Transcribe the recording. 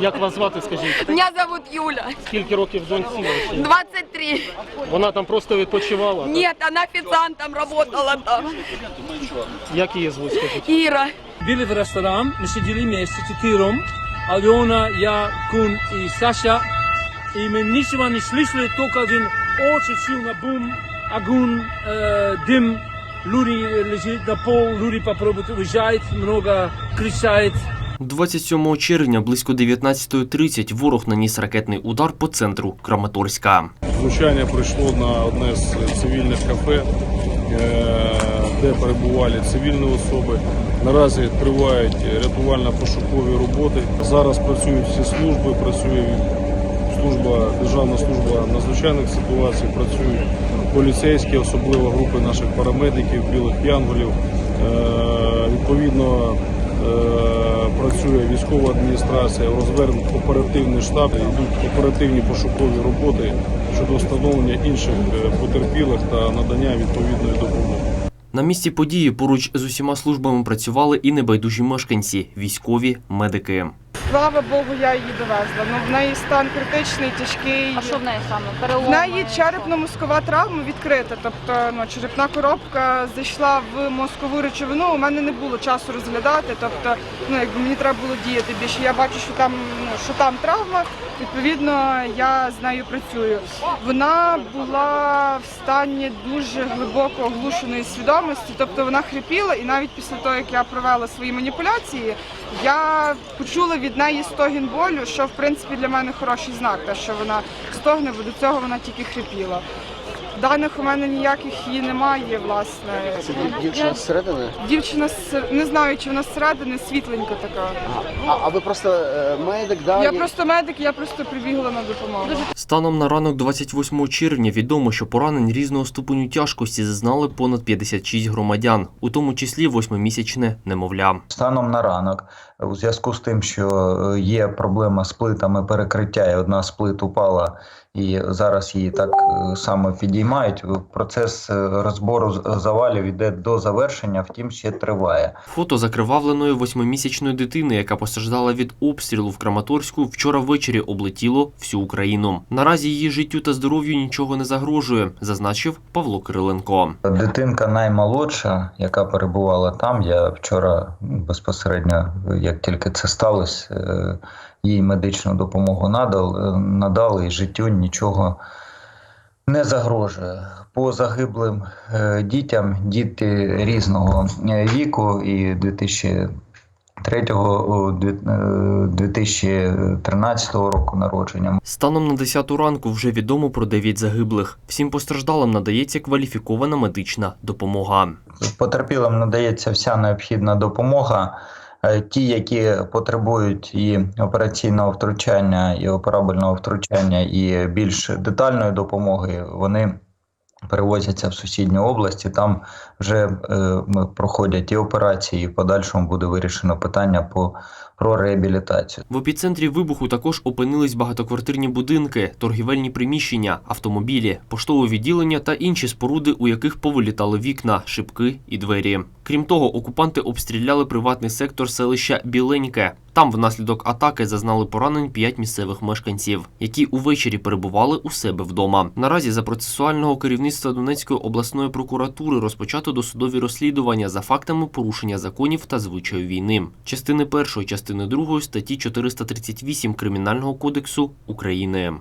Як вас звати, скажіть? Меня зовут Юля. Скільки років доньці вашій? 23. Вона там просто відпочивала? так? Нет, она официантом работала там. Як її звуть, скажіть? Ира. bili v restoran, ми сиділи вместе чотиром, Альона, я, Кун і Саша. І ми нічого не слышали, тільки один очень сильно бум, огонь, э, дым, люди лежать на пол, люди попробуют уезжать, много кричать. 27 червня близько 19.30 ворог наніс ракетний удар по центру Краматорська. Влучання прийшло на одне з цивільних кафе, е, де перебували цивільні особи. Наразі тривають рятувально-пошукові роботи. Зараз працюють всі служби, працює служба, Державна служба надзвичайних ситуацій, працюють поліцейські, особливо групи наших парамедиків, білих янголів. Е, Відповідно, працює військова адміністрація, розвернув оперативний штаб, йдуть оперативні пошукові роботи щодо встановлення інших е, потерпілих та надання відповідної допомоги. На місці події поруч з усіма службами працювали і небайдужі мешканці, військові, медики. Слава Богу, я її довезла. Ну, в неї стан критичний, тяжкий. А що в неї саме? В неї черепно-мозкова травма відкрита, тобто ну, черепна коробка зайшла в мозкову речовину. У мене не було часу розглядати, тобто ну, якби мені треба було діяти більше. Я бачу, що там, ну, що там травма, відповідно, я з нею працюю. Вона була в стані дуже глибоко оглушеної свідомості, тобто вона хрипіла, і навіть після того, як я провела свої маніпуляції, я почула від неї стогін болю, що в принципі для мене хороший знак, те, що вона стогне, бо до цього вона тільки хрипіла. Даних у мене ніяких її немає, власне. Дівчина зсередини? Дівчина з- не знаю, чи вона зсередини світленька така. А, а ви просто е, медик, да? Я просто медик, я просто прибігла на допомогу. Станом на ранок 28 червня відомо, що поранень різного ступеню тяжкості зазнали понад 56 громадян, у тому числі восьмимісячне немовля. Станом на ранок, у зв'язку з тим, що е, є проблема з плитами перекриття, і одна з плит упала, і зараз її так е, само підіймають. Процес е, розбору завалів йде до завершення, втім ще триває. Фото закривавленої восьмимісячної дитини, яка постраждала від обстрілу в Краматорську, вчора ввечері облетіло всю Україну. Наразі її життю та здоров'ю нічого не загрожує, зазначив Павло Кириленко. Дитинка наймолодша, яка перебувала там. Я вчора безпосередньо, як тільки це сталося, е, їй медичну допомогу надал, надали, і життю нічого не загрожує. По загиблим е, дітям діти різного е, віку і 2003 о, дві- е, 2013 року народження. Станом на 10 ранку вже відомо про 9 загиблих. Всім постраждалим надається кваліфікована медична допомога. Потерпілим надається вся необхідна допомога. Е, Ті, які потребують і операційного втручання, і операбельного втручання, і більш детальної допомоги, вони перевозяться в сусідні області. Там вже е, проходять і операції, і в подальшому буде вирішено питання по про реабілітацію. В епіцентрі вибуху також опинились багатоквартирні будинки, торгівельні приміщення, автомобілі, поштове відділення та інші споруди, у яких повилітали вікна, шибки і двері. Крім того, окупанти обстріляли приватний сектор селища Біленьке. Там внаслідок атаки зазнали поранень п'ять місцевих мешканців, які увечері перебували у себе вдома. Наразі за процесуального керівництва Донецької обласної прокуратури розпочато досудові розслідування за фактами порушення законів та звичаю війни. Частини першої, частини другої статті 438 Кримінального кодексу України.